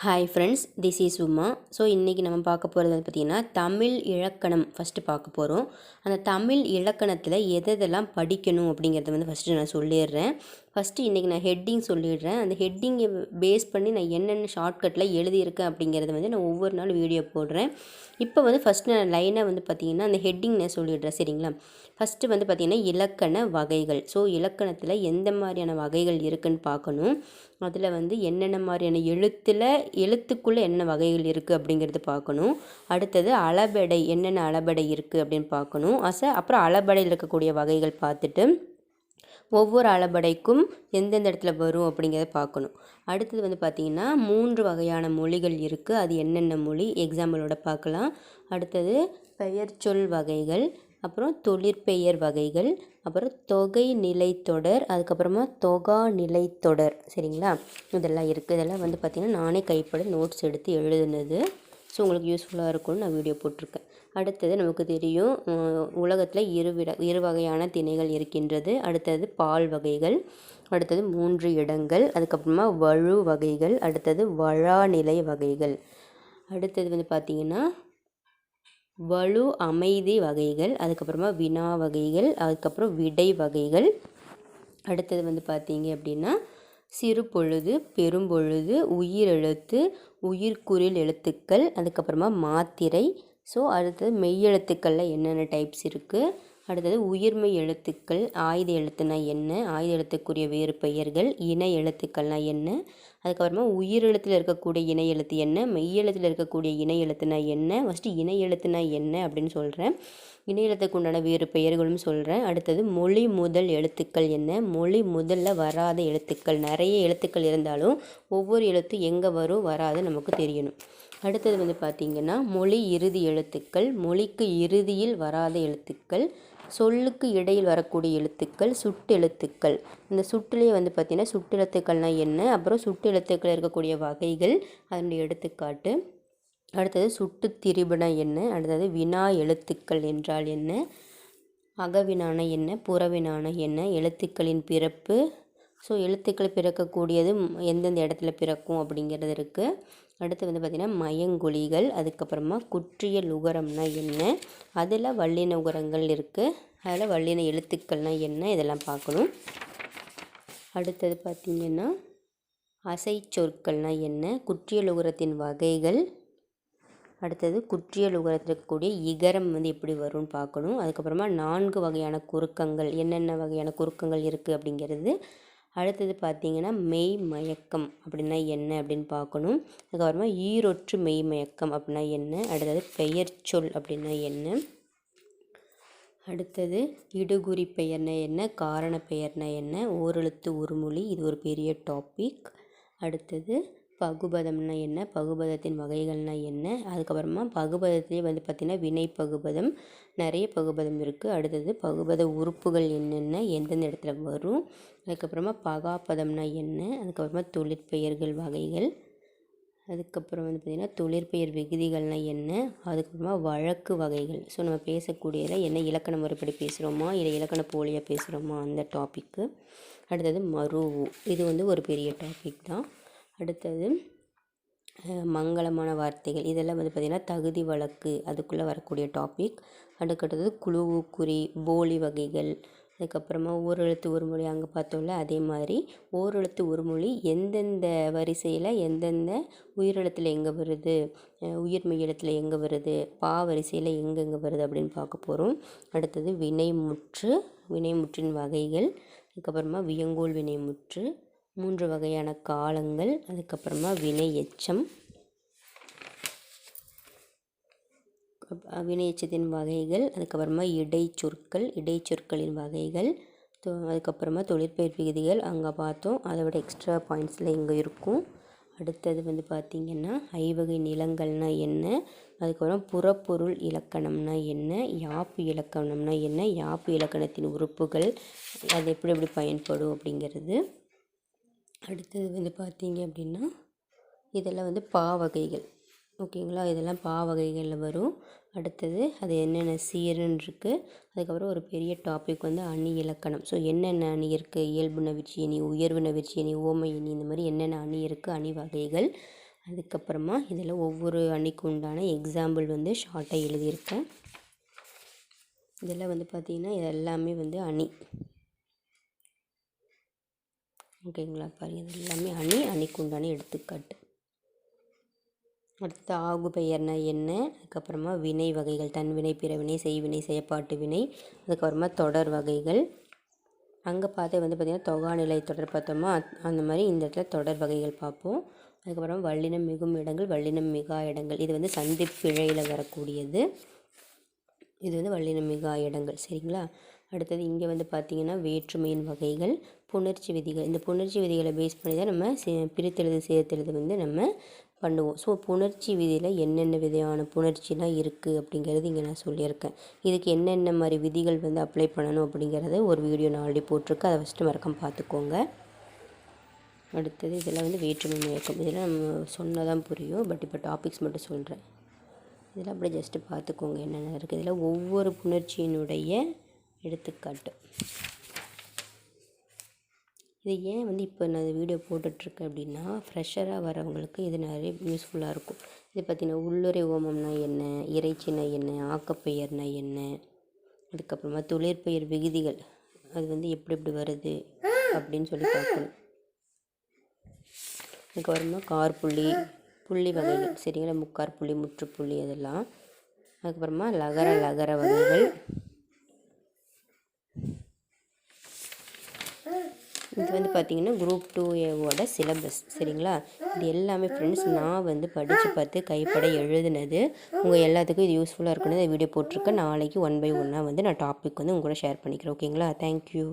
Hi friends this is Uma so இன்றைக்கி நம்ம பார்க்க போகிறது வந்து பார்த்திங்கன்னா தமிழ் இலக்கணம் ஃபஸ்ட்டு பார்க்க போகிறோம் அந்த தமிழ் இலக்கணத்தில் எதெல்லாம் படிக்கணும் அப்படிங்கிறத வந்து ஃபஸ்ட்டு நான் சொல்லிடுறேன். ஃபஸ்ட்டு இன்றைக்கி நான் ஹெட்டிங் சொல்லிடுறேன். அந்த ஹெட்டிங்கை பேஸ் பண்ணி நான் என்னென்ன ஷார்ட்கட்டில் எழுதியிருக்கேன் அப்படிங்கிறத வந்து நான் ஒவ்வொரு நாள் வீடியோ போடுறேன். இப்போ வந்து ஃபஸ்ட்டு நான் லைனாக வந்து பார்த்திங்கன்னா அந்த ஹெட்டிங் நான் சொல்லிடுறேன். சரிங்களா? ஃபஸ்ட்டு வந்து பார்த்திங்கன்னா இலக்கண வகைகள். ஸோ இலக்கணத்தில் எந்த மாதிரியான வகைகள் இருக்குதுன்னு பார்க்கணும். அதில் வந்து என்னென்ன மாதிரியான எழுத்தில் எழுத்துக்குள்ளே என்ன வகைகள் இருக்குது அப்படிங்கிறது பார்க்கணும். அடுத்தது அளபெடை என்னென்ன அளபெடை இருக்குது அப்படின்னு பார்க்கணும். அச அப்புறம் அளபடையில் இருக்கக்கூடிய வகைகள் பார்த்துட்டு ஒவ்வொரு அளபடைக்கும் எந்தெந்த இடத்துல வரும் அப்படிங்கிறத பார்க்கணும். அடுத்தது வந்து பார்த்திங்கன்னா மூன்று வகையான மொழிகள் இருக்குது அது என்னென்ன மொழி? எக்ஸாம்பிளோட பார்க்கலாம். அடுத்தது பெயர் சொல் வகைகள். அப்புறம் தொழிற்பெயர் வகைகள். அப்புறம் தொகை நிலைத்தொடர் அதுக்கப்புறமா தொகா நிலைத்தொடர் சரிங்களா? இதெல்லாம் இருக்குது இதெல்லாம் வந்து பார்த்திங்கன்னா நானே கைப்பட நோட்ஸ் எடுத்து எழுதுனது. ஸோ உங்களுக்கு யூஸ்ஃபுல்லாக இருக்கும்னு நான் வீடியோ போட்டிருக்கேன். அடுத்தது நமக்கு தெரியும் உலகத்தில் இரு விட இரு வகையான திணைகள் இருக்கின்றது. அடுத்தது பால் வகைகள் அடுத்தது மூன்று இடங்கள் அதுக்கப்புறமா வழு வகைகள் அடுத்தது வழாநிலை வகைகள். அடுத்தது வந்து பார்த்திங்கன்னா வலு அமைதி வகைகள் அதுக்கப்புறமா வினா வகைகள் அதுக்கப்புறம் விடை வகைகள். அடுத்தது வந்து பார்த்தீங்க அப்படின்னா சிறு பொழுது பெரும்பொழுது உயிரெழுத்து உயிர்குறில் எழுத்துக்கள் அதுக்கப்புறமா மாத்திரை ஸோ அடுத்தது மெய்யெழுத்துக்களில் என்னென்ன டைப்ஸ் இருக்குது அடுத்தது உயிர்மெய் எழுத்துக்கள் ஆயுத எழுத்துனா என்ன ஆயுத எழுத்துக்குரிய வேறு பெயர்கள் இணை எழுத்துக்கள்னால் என்ன அதுக்கப்புறமா உயிரெழுத்தில் இருக்கக்கூடிய இணை எழுத்து என்ன மெய்யெழுத்தில் இருக்கக்கூடிய இணை எழுத்துனா என்ன ஃபஸ்ட்டு இணை எழுத்துனா என்ன அப்படின்னு சொல்கிறேன் இணை எழுத்துக்கு உண்டான வேறு பெயர்களும் சொல்கிறேன் அடுத்தது மொழி முதல் எழுத்துக்கள் என்ன மொழி முதல்ல வராத எழுத்துக்கள் நிறைய எழுத்துக்கள் இருந்தாலும் ஒவ்வொரு எழுத்து எங்கே வரும் வராது நமக்கு தெரியணும். அடுத்தது வந்து பார்த்திங்கன்னா மொழி இறுதி எழுத்துக்கள் மொழிக்கு இறுதியில் வராத எழுத்துக்கள் சொல்லுக்கு இடையில் வரக்கூடிய எழுத்துக்கள் சுட்டெழுத்துக்கள் இந்த சுட்டுலேயே வந்து பார்த்திங்கன்னா சுட்டெழுத்துக்கள்னால் என்ன? அப்புறம் சுட்டெழுத்துக்கள் இருக்கக்கூடிய வகைகள் அதனுடைய எடுத்துக்காட்டு. அடுத்தது சுட்டு திரிபுனா என்ன? அடுத்தது வினா எழுத்துக்கள் என்றால் என்ன? அகவினான என்ன? புறவினான என்ன? எழுத்துக்களின் பிறப்பு ஸோ எழுத்துக்கள் பிறக்கக்கூடியது எந்தெந்த இடத்துல பிறக்கும் அப்படிங்கிறது இருக்குது அடுத்து வந்து பார்த்திங்கன்னா மயங்குழிகள் அதுக்கப்புறமா குற்றியல் உகரம்னா என்ன? அதில் வல்லின உகரங்கள் இருக்குது அதில் வல்லின எழுத்துக்கள்னால் என்ன? இதெல்லாம் பார்க்கணும். அடுத்தது பார்த்திங்கன்னா அசை சொற்கள்னால் என்ன? குற்றியல் உகரத்தின் வகைகள். அடுத்தது குற்றியல் உகரத்தில் இருக்கக்கூடிய இகரம் வந்து எப்படி வரும்னு பார்க்கணும். அதுக்கப்புறமா நான்கு வகையான குறுக்கங்கள் என்னென்ன வகையான குறுக்கங்கள் இருக்குது அப்படிங்கிறது அடுத்தது பார்த்திங்கன்னா மெய் மயக்கம் அப்படின்னா என்ன அப்படின்னு பார்க்கணும். அதுக்கப்புறமா ஈரொற்று மெய் மயக்கம் அப்படின்னா என்ன? அடுத்தது பெயர் சொல் அப்படின்னா என்ன? அடுத்தது இடுகுறி பெயர்னா என்ன? காரண பெயர்னா என்ன? ஓரெழுத்து ஒருமொழி இது ஒரு பெரிய டாபிக் அடுத்தது பகுபதம்னா என்ன? பகுபதத்தின் வகைகள்னால் என்ன? அதுக்கப்புறமா பகுபதத்திலே வந்து பார்த்திங்கன்னா வினை பகுபதம் நிறைய பகுபதம் இருக்குது அடுத்தது பகுபத உறுப்புகள் என்னென்ன? எந்தெந்த இடத்துல வரும்? அதுக்கப்புறமா பகாபதம்னா என்ன? அதுக்கப்புறமா தொழிற்பெயர்கள் வகைகள். அதுக்கப்புறம் வந்து பார்த்திங்கன்னா தொழிற்பெயர் விகுதிகள்னால் என்ன? அதுக்கப்புறமா வழக்கு வகைகள். ஸோ நம்ம பேசக்கூடியதில் என்ன இலக்கண முறைப்படி பேசுகிறோமா இல்லை இலக்கண போலியாக பேசுகிறோமா அந்த டாப்பிக்கு அடுத்தது மருவு இது வந்து ஒரு பெரிய டாபிக் தான். அடுத்தது மங்களமான வார்த்தைகள். இதெல்லாம் வந்து பார்த்திங்கன்னா தகுதி வழக்கு. அதுக்குள்ளே வரக்கூடிய டாபிக் அடுக்கடுத்தது குழுவு குறி போலி வகைகள். அதுக்கப்புறமா ஓரெழுத்து ஒரு மொழி அங்கே பார்த்தோம்ல அதே மாதிரி. ஓரெழுத்து ஒரு மொழி எந்தெந்த வரிசையில் எந்தெந்த உயிரெழுத்தில் எங்கே வருது உயிர்மெய் எழுத்தில் எங்கே வருது பா வரிசையில் எங்கெங்கே வருது அப்படின்னு பார்க்க போகிறோம் அடுத்தது வினைமுற்று வினைமுற்றின் வகைகள். அதுக்கப்புறமா வியங்கோல் வினைமுற்று மூன்று வகையான காலங்கள். அதுக்கப்புறமா வினை எச்சம். வினை எச்சத்தின் வகைகள் அதுக்கப்புறமா இடைச்சொற்கள் இடைச்சொற்களின் வகைகள் அதுக்கப்புறமா தொழிற்பெயர் விகுதிகள் அங்கே பார்த்தோம். அதை விட எக்ஸ்ட்ரா பாயிண்ட்ஸில் இங்கே இருக்கும். அடுத்தது வந்து பார்த்திங்கன்னா ஐவகை நிலங்கள்னால் என்ன? அதுக்கப்புறம் புறப்பொருள் இலக்கணம்னா என்ன? யாப்பு இலக்கணம்னா என்ன? யாப்பு இலக்கணத்தின் உறுப்புகள் அது எப்படி எப்படி பயன்படும் அப்படிங்கிறது. அடுத்தது வந்து பார்த்தீங்க அப்படின்னா இதெல்லாம் வந்து பா வகைகள். ஓகேங்களா? இதெல்லாம் பா வகைகளில் வரும். அடுத்தது அது என்னென்ன சீருன்னு இருக்குது அதுக்கப்புறம் ஒரு பெரிய டாபிக் வந்து அணி இலக்கணம். ஸோ என்னென்ன அணி இருக்குது இயல்பு நவிற்சி அணி உயர்வு நவிற்சி அணி ஓமை அணி இந்த மாதிரி என்னென்ன அணி இருக்குது அணி வகைகள். அதுக்கப்புறமா இதில் ஒவ்வொரு அணிக்கு உண்டான எக்ஸாம்பிள் வந்து ஷார்ட்டாக எழுதியிருக்கேன். இதெல்லாம் வந்து பார்த்திங்கன்னா இது எல்லாமே வந்து அணி. ஓகேங்களா? பாருங்கள் இது எல்லாமே அணி அணிக்குண்டான எடுத்துக்காட்டு. அடுத்து ஆகு பெயர்னா என்ன? அதுக்கப்புறமா வினை வகைகள் தன்வினை பிறவினை செய்வினை செயப்பாட்டு வினை அதுக்கப்புறமா தொடர் வகைகள். அங்கே பார்த்து வந்து பார்த்திங்கன்னா தொகாநிலை தொடர் பார்த்தோமா? அந்த மாதிரி இந்த இடத்துல தொடர் வகைகள் பார்ப்போம். அதுக்கப்புறம் வல்லினம் மிகும் இடங்கள் வல்லினம் மிகா இடங்கள். இது வந்து சந்திப்பிழையில் வரக்கூடியது. இது வந்து வல்லினம் மிகா இடங்கள். சரிங்களா? அடுத்தது இங்கே வந்து பார்த்திங்கன்னா வேற்றுமையின் வகைகள் புணர்ச்சி விதிகள். இந்த புணர்ச்சி விதிகளை பேஸ் பண்ணி தான் நம்ம பிரித்தெழுது சேர்த்தெழுது வந்து நம்ம பண்ணுவோம். ஸோ புணர்ச்சி விதியில் என்னென்ன விதையான புணர்ச்சிலாம் இருக்குது அப்படிங்கிறது இங்கே நான் சொல்லியிருக்கேன். இதுக்கு என்னென்ன மாதிரி விதிகள் வந்து அப்ளை பண்ணணும் அப்படிங்கிறத ஒரு வீடியோ நான் ஆல்ரெடி போட்டிருக்கேன். அதை ஃபஸ்ட்டு மறக்காம பார்த்துக்கோங்க அடுத்தது இதில் வந்து வேற்றுமை மயக்கம். இதெல்லாம் நம்ம சொன்னதான் புரியும். பட் இப்போ டாபிக்ஸ் மட்டும் சொல்கிறேன் இதெல்லாம் அப்படியே ஜஸ்ட்டு பார்த்துக்கோங்க என்னென்ன இருக்குது இதில் ஒவ்வொரு புணர்ச்சியினுடைய எடுத்துக்காட்டு. இது ஏன் வந்து இப்போ நான் இந்த வீடியோ போட்டுட்ருக்கேன் அப்படின்னா ஃப்ரெஷராக வரவங்களுக்கு இது நிறைய யூஸ்ஃபுல்லாக இருக்கும். இது பார்த்திங்கன்னா உள்ளுரை ஓமம்னா என்ன இறைச்சினா என்ன ஆக்கப்பெயர்னா என்ன அதுக்கப்புறமா தொழிற்பெயர் விகுதிகள் அது வந்து எப்படி எப்படி வருது அப்படின்னு சொல்லி பார்க்கணும். அதுக்கப்புறமா கார்புள்ளி புள்ளி வகைகள் சரிங்களா? முக்கார் புள்ளி முற்றுப்புள்ளி அதெல்லாம். அதுக்கப்புறமா லகர லகர வகைகள் இது வந்து பார்த்திங்கன்னா குரூப் டூ ஏவோட சிலபஸ் சரிங்களா? இது எல்லாமே ஃப்ரெண்ட்ஸ் நான் வந்து படித்து பார்த்து கைப்பட எழுதுனது. உங்கள் எல்லாத்துக்கும் இது யூஸ்ஃபுல்லாக இருக்கணும் வீடியோ போட்டிருக்கேன். நாளைக்கு ஒன் பை ஒன்னாக வந்து நான் டாபிக் வந்து உங்களோட ஷேர் பண்ணிக்கிறேன். ஓகேங்களா தேங்க்யூ